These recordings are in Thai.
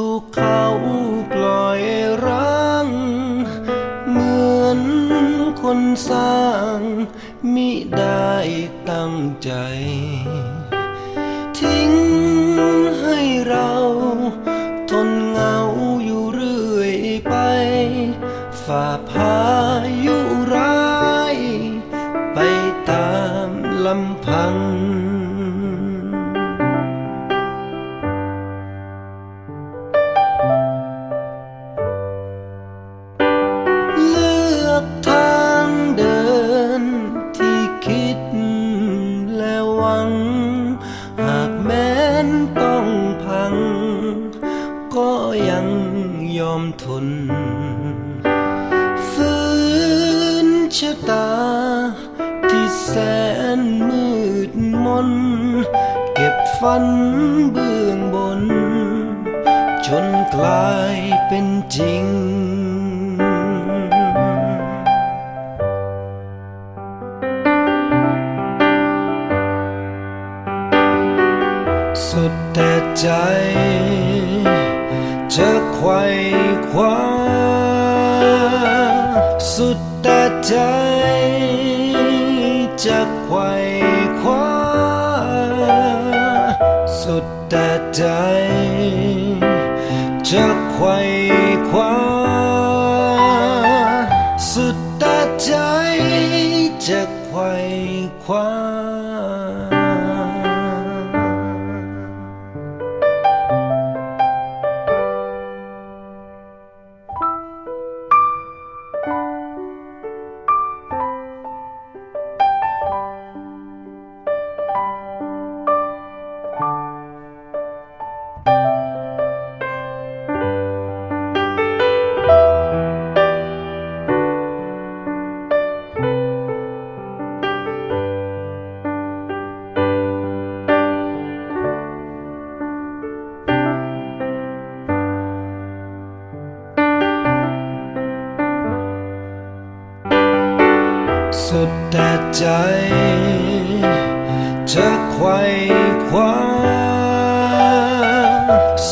ถูกเขาปล่อยร้างเหมือนคนสร้างมิได้ตั้งใจ ทิ้งให้เราทนเหงาอยู่เรื่อยไป ฝ่าพายุร้าย ไปตามลำพัง อกทางเดินที่คิดและหวัง หากแม้นต้องพัง ก็ยังยอมทนฝืนชะตา ที่แสนมืดมน เก็บฝันเบื้องบน จนกลายเป็นจริง แต่ใจจะไขว่คว้าสุดแต่ใจจะไขว่คว้าสุดแต่ใจจะไขว่ ดแต่ใจ จะไขว่คว้า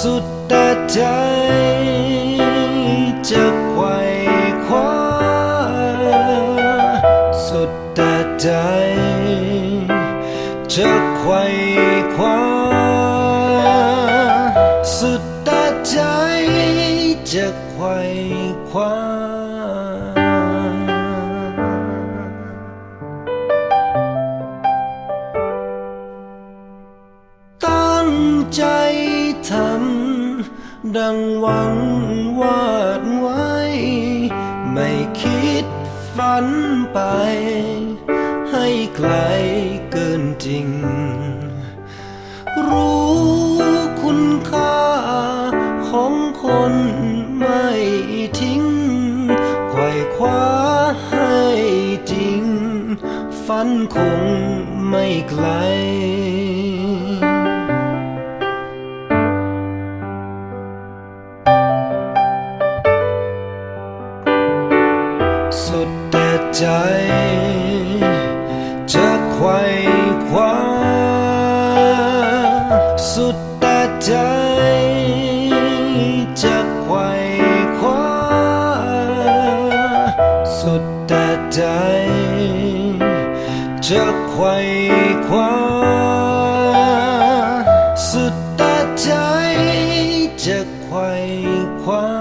สุดแต่ใจ จะไขว่คว้าสุดแต่ใจ จะไขว่ ดังหวังวาดไว้ ไม่คิดฝันไป ให้ไกลเกินจริง รู้คุณค่าของคนไม่ทิ้งไขว่คว้าให้จริง ฝันคงไม่ไกล สุดแต่ใจ จะไขว่คว้าสุดแต่ใจ จะไขว่คว้าสุดแต่ใจ จะไขว่คว้าสุดแต่ใจ จะไขว่คว้า